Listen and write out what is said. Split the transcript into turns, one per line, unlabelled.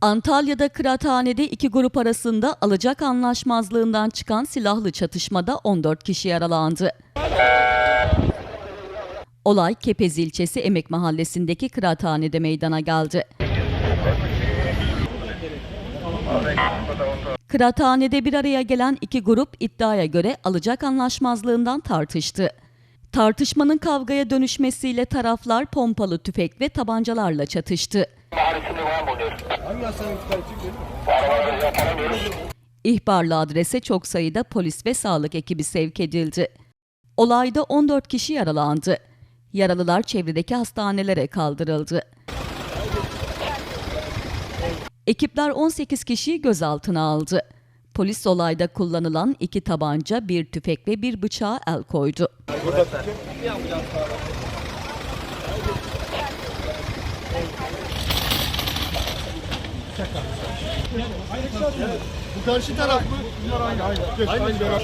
Antalya'da kıraathanede iki grup arasında alacak anlaşmazlığından çıkan silahlı çatışmada 14 kişi yaralandı. Olay Kepez ilçesi Emek Mahallesi'ndeki kıraathanede meydana geldi. Kıraathanede bir araya gelen iki grup iddiaya göre alacak anlaşmazlığından tartıştı. Tartışmanın kavgaya dönüşmesiyle taraflar pompalı tüfek ve tabancalarla çatıştı. İhbarlı adrese çok sayıda polis ve sağlık ekibi sevk edildi. Olayda 14 kişi yaralandı. Yaralılar çevredeki hastanelere kaldırıldı. Ekipler 18 kişiyi gözaltına aldı. Polis olayda kullanılan iki tabanca, bir tüfek ve bir bıçağa el koydu.
Bu karşı taraf mı? Aynı aynı. Aynı. aynı.